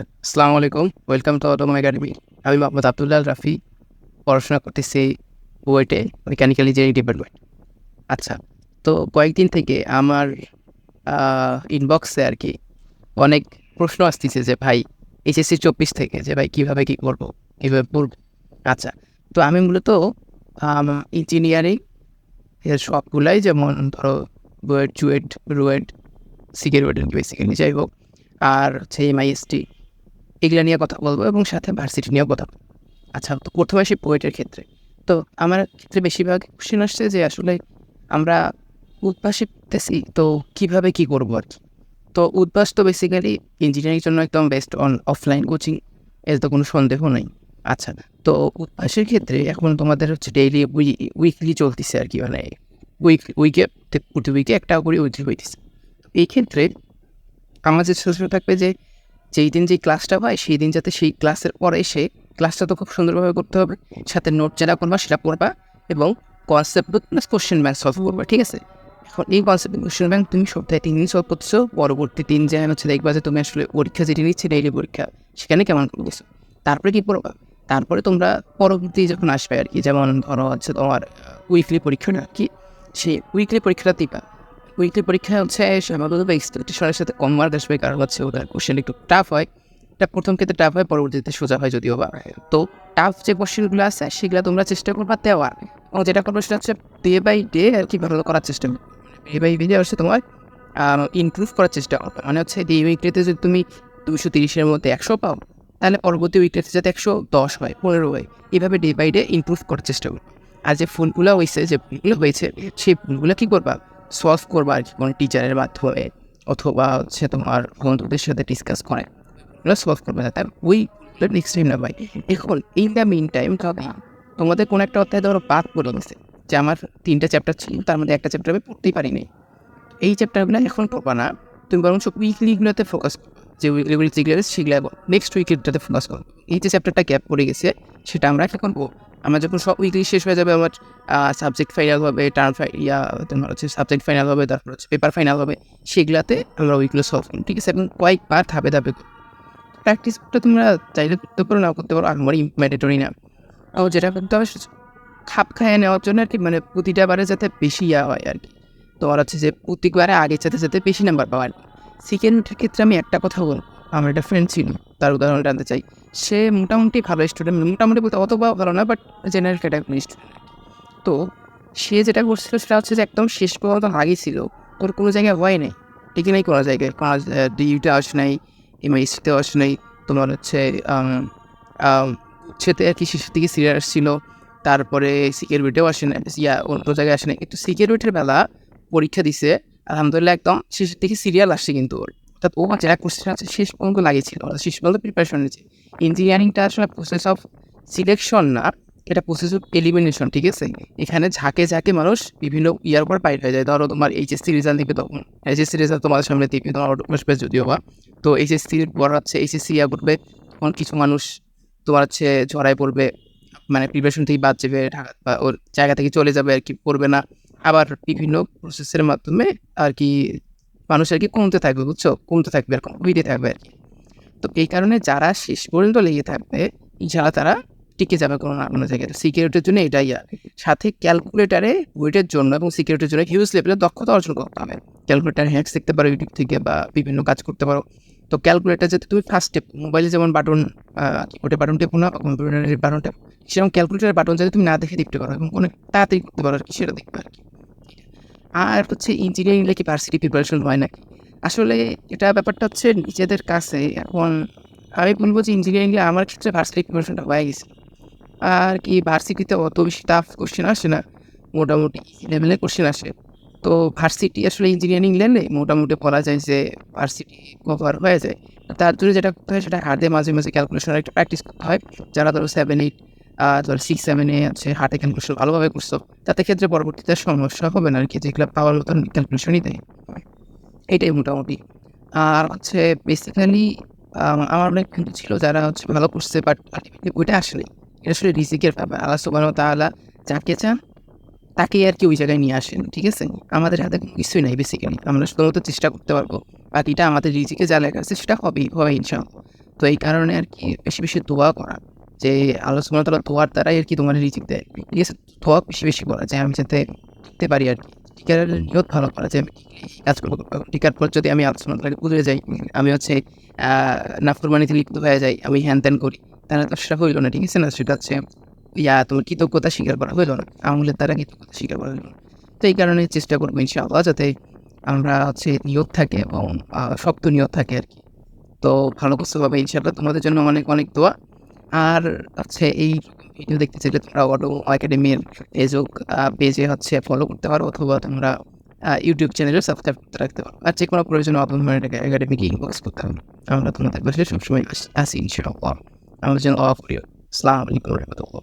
আসসালামু আলাইকুম welcome to অটোম academy আমি মোহাম্মদ আবদুল্লাহ রাফি। পড়াশোনা করতেছি বুয়েটে মেকানিক্যাল ইঞ্জিনিয়ারিং ডিপার্টমেন্ট আচ্ছা তো কয়েকদিন থেকে আমার ইনবক্সে আর কি অনেক প্রশ্ন আসতেছে যে, ভাই এইচএসসি চব্বিশ থেকে, যে ভাই, কীভাবে কী করব? কীভাবে পড়ব? আচ্ছা তো আমি মূলত ইঞ্জিনিয়ারিং এর সবগুলাই যেমন ধরো বুয়েট জুয়েট রুয়েট সিকিউরিটি বেসিক্যালি যাই হোক, আর হচ্ছে এমআইএসটি এগুলো নিয়ে কথা বলব এবং সাথে ভার্সিটি নিয়েও কথা আচ্ছা তো প্রথমে আসি পোয়েটের ক্ষেত্রে। তো আমার ক্ষেত্রে বেশিরভাগ কোশ্চেন আসছে যে আসলে আমরা উদ্ভাসে পড়তেছি তো কীভাবে কী করব আর কি? তো উদ্ভাস তো বেসিক্যালি ইঞ্জিনিয়ারিং জন্য একদম বেস্ট অন অফলাইন কোচিং এর তো কোনো সন্দেহ নেই। আচ্ছা তো উদ্ভাসের ক্ষেত্রে এখন তোমাদের হচ্ছে ডেইলি উইকলি চলতেছে আর কি মানে উইক উইকে প্রতি উইকে একটা করে উইকলি হইতেছে। এই ক্ষেত্রে যে ছোটো থাকবে যে যেই দিন যেই ক্লাসটা হয়, সেই দিন যাতে সেই ক্লাসের পরে এসে ক্লাসটা তো খুব সুন্দরভাবে করতে হবে। সাথে নোট যেটা করবা সেটা পড়বা এবং concept plus question bank solve করবা, ঠিক আছে? এখন এই কনসেপ্ট কোশ্চেন ব্যাংক তুমি সপ্তাহে তিন দিন সলভ করতেছো, পরবর্তী তিন যে হচ্ছে দেখবা যে তুমি আসলে পরীক্ষা যেটি নিচ্ছে ডেইলি পরীক্ষা, সেখানে কেমন করতেছো তারপরে কী পড়বা? তারপরে তোমরা পরবর্তী যখন আসবে আর কি, যেমন ধরো হচ্ছে তোমার উইকলি পরীক্ষা না, কি? সেই উইকলি পরীক্ষাটা দিবা। উইকলি পরীক্ষা হচ্ছে স্বাভাবিকভাবে এক্সপেকটেশনের সাথে কম মার্ক আসবে কারণ হচ্ছে ওটার কোশ্চেন একটু টাফ হয়। এটা প্রথম ক্ষেত্রে টাফ হয় পরবর্তীতে সোজা হয় যদিও বা। তো টাফ যে কোশ্চেনগুলো আছে সেগুলো তোমরা চেষ্টা করবা দেওয়ার। এবং যেটা করব সেটা হচ্ছে ডে বাই ডে আর কি ভালো করার চেষ্টা করবে। ডে বাই ডে হচ্ছে তোমার ইমপ্রুভ করার চেষ্টা করবে। মানে হচ্ছে এই উইকলিতে যদি তুমি দুশো তিরিশের মধ্যে একশো পাও তাহলে পরবর্তী উইকলিতে যাতে একশো দশ হয় পনেরো হয় এভাবে ডে বাই ডে ইমপ্রুভ করার চেষ্টা করবে। আর যে ফুলগুলো হয়েছে যে ভুলগুলো হয়েছে সেই ভুলগুলো কী করবা? সলভ করবা আর কি কোনো টিচারের মাধ্যমে অথবা হচ্ছে তোমার বন্ধুদের সাথে ডিসকাস করে। ওরা সলভ করবে না। তার ওই নেক্সট টাইম না ভাই এখন ইন দ্য মিন টাইম তোমাদের কোনো একটা অধ্যায় ধরো বাদ পড়ে গেছে যে আমার তিনটা চ্যাপ্টার ছিল তার মধ্যে একটা চ্যাপ্টার আমি পড়তেই পারিনি। এই চ্যাপ্টারগুলো এখন পড়বা না। তুমি বরং সব উইকলিগুলোতে ফোকাস করো। যে উইকলিগুলি যেগুলো সেগুলো নেক্সট উইকলিটাতে ফোকাস করো। এই যে চ্যাপ্টারটা গ্যাপ পড়ে গেছে, সেটা আমরা এখন আমার যখন সব উইকলি শেষ হয়ে যাবে, আমার সাবজেক্ট ফাইনাল হবে টার্ম ইয়া, তোমার হচ্ছে সাবজেক্ট ফাইনাল হবে, তারপর হচ্ছে পেপার ফাইনাল হবে, সেগুলাতে আমরা ওইগুলো সলভ করি ঠিক আছে? এবং কয়েকবার ধাপে ধাপে প্র্যাকটিসটা তোমরা চাইলে করতে পারো না করতে পারো আমার ম্যান্ডেটরি না। ও, যেটা করতে হবে খাপ খাইয়ে নেওয়ার জন্য আর কি মানে প্রতিটা বারে যাতে বেশি ইয়া হয় আর কি। তোমার হচ্ছে যে প্রত্যেকবারে আগে যাতে যাতে বেশি নাম্বার পাওয়া কি ক্ষেত্রে আমি একটা কথা বলব আমার একটা ফ্রেন্ড ছিল, তার উদাহরণ জানতে চাই। সে মোটামুটি ভালো স্টুডেন্ট মোটামুটি বলতে অত ভালো না বাট জেনারেল ক্যাটাগরি স্টুডেন্ট তো সে যেটা করছিল সেটা হচ্ছে যে একদম শেষ পর্যন্ত আগে ছিল তোর কোনো জায়গায় হয় নাই। ঠিকই নাই কোনো জায়গায় পাঁচ ডিউতে আসে নাই এমআইসিতে আসে নাই, তোমার হচ্ছে সেতে আর কি শেষের দিকে সিরিয়াস ছিল, তারপরে সিকিউরিটিও আসে না ইয়া, অন্য জায়গায় আসে না কিন্তু সিকিউরিটির বেলা পরীক্ষা দিছে আলহামদুলিল্লাহ একদম। শেষের দিকে সিরিয়াল আসছে কিন্তু ওর। অর্থাৎ ও যারা কোশ্চেন আছে শেষ পর্যন্ত লাগিয়েছিল? শেষ পর্যন্ত প্রিপারেশন নিয়েছে। ইঞ্জিনিয়ারিংটা আসলে প্রসেস অফ সিলেকশন না, এটা প্রসেস অফ এলিমিনেশন ঠিক আছে? এখানে ঝাঁকে ঝাঁকে মানুষ বিভিন্ন ইয়ার পর বাইর হয়ে যায়। ধরো তোমার এইচএসসি রেজাল্ট দিবে তখন এইচএসসি রেজাল্ট তোমাদের সামনে দিবে তোমার আসবে যদিও বা। তো এইচএসসির পর হচ্ছে এইচএসসি ইয়া করবে তখন কিছু মানুষ তোমার হচ্ছে ঝড়ায় পড়বে মানে প্রিপারেশন থেকে বাদ যাবে, ঢাকা বা ওর জায়গা থেকে চলে যাবে আর কি, পড়বে না। আবার বিভিন্ন প্রসেসের মাধ্যমে আর কি মানুষ আর কি কমতে থাকবে, বুঝছ? কমতে থাকবে আর কমতে থাকবে আর কি তো এই কারণে যারা শেষ পর্যন্ত লেগে থাকবে যারা তারা টিকে যাবে কোনো না কোনো জায়গায়। সিকিউরিটির জন্য এটাই আর সাথে ক্যালকুলেটারে ওয়েটের জন্য এবং সিকিউরিটির জন্য হিউজ লেভেলে দক্ষতা অর্জন করতে হবে। ক্যালকুলেটার হ্যাক্স দেখতে পারো ইউটিউব থেকে বা বিভিন্ন কাজ করতে পারো। তো ক্যালকুলেটার যাতে তুমি ফার্স্ট স্টেপ মোবাইলে যেমন বাটন ওটা বাটন টেপো না কম্পিউটারের বাটন টেপ, সেরকম ক্যালকুলেটারের বাটন যাতে তুমি না দেখে দেখতে পারো এবং অনেক তাড়াতাড়ি করতে পারো আর কি, সেটা দেখবে আর কি। আর হচ্ছে ইঞ্জিনিয়ারিং কি ভার্সিটি প্রিপারেশন হয় নাকি? আসলে এটা ব্যাপারটা হচ্ছে নিজেদের কাছে এখন আমি বলব যে ইঞ্জিনিয়ারিংয়ে আমার ক্ষেত্রে ভার্সিটি প্রিপারেশনটা হয়ে গেছে। আর কি ভার্সিটিতে অত বেশি টাফ কোশ্চেন আসে না, মোটামুটি লেভেলের কোশ্চেন আসে। তো ভার্সিটি আসলে ইঞ্জিনিয়ারিং লেনে মোটামুটি বলা যায় যে ভার্সিটি কভার হয়ে যায়। তার জন্য যেটা করতে হয় সেটা হাতে মাঝে মাঝে ক্যালকুলেশন একটা প্র্যাকটিস করতে হয়। যারা ধরো সেভেন এইট ধরো সিক্স সেভেনে আছে হার্টে ক্যালকুলেশন ভালোভাবে করছ। তাতে ক্ষেত্রে পরবর্তীতে সমস্যা হবে না আর কি যেগুলো পাওয়ার মতন ক্যালকুলেশনই দেয় এটাই মোটামুটি। আর হচ্ছে বেসিক্যালি আমার অনেক বন্ধু ছিল যারা হচ্ছে ভালো করছে বাট আলটিমেটলি ওইটা আসলে, এটা আসলে রিজিকের ব্যাপার। আল্লাহ সুবাহ তাআলা যাকে চান, তাকেই আর কি ওই জায়গায় নিয়ে আসেন, ঠিক আছে? আমাদের হাতে কিছুই নাই বেসিক্যালি আমরা শুধুমাত্র চেষ্টা করতে পারব। বাকিটা আমাদের রিজিকে যা লেখা আছে সেটা হবেই হবে ইনশাআল্লাহ। তো এই কারণে আর কি বেশি বেশি দোয়া করা। যে আল্লাহ ওয়া তাআলা দোয়ার দ্বারাই আর কি তোমার রিজিক দেয় ঠিক আছে? দোয়া বেশি বেশি করা যে আমি যাতে টিকতে পারি আর কি। টিকার নিয়ত ভালো করা যে আমি কাজ করব। টিকার পর যদি আমি আল্লাহ সুবহানাহু ওয়া তাআলাকে যাই আমি হচ্ছে নাফরমানিতে লিপ্ত হয়ে যাই আমি হ্যান ত্যান করি তাহলে তো সেটা হইল না ঠিক আছে না? সেটা হচ্ছে ইয়া তোমার কৃতজ্ঞতা স্বীকার করা হইল না আমলের দ্বারা কৃতজ্ঞতা স্বীকার করা হইল না। তো এই কারণে চেষ্টা করব ইনশাআল্লাহ যাতে আমরা হচ্ছে নিয়ত থাকে এবং শক্ত নিয়ত থাকে আর কি। তো ভালো করতে হবে ইনশাআল্লাহ তোমাদের জন্য অনেক অনেক দোয়া। আর হচ্ছে এই ভিডিও দেখতে চাইলে তোমরা অটো একাডেমির ফেসবুক পেজে হচ্ছে ফলো করতে পারো অথবা তোমরা ইউটিউব চ্যানেলে সাবস্ক্রাইব করতে রাখতে পারো। আর যে কোনো প্রয়োজনে একাডেমিকে ইনবক্স করতে হবে। আমরা তোমাদের পাশে সবসময় আসি, ইনশাআল্লাহ। আমাদের জন্য অফ করিও আসসালামু আলাইকুম রহমতুল্লাহ।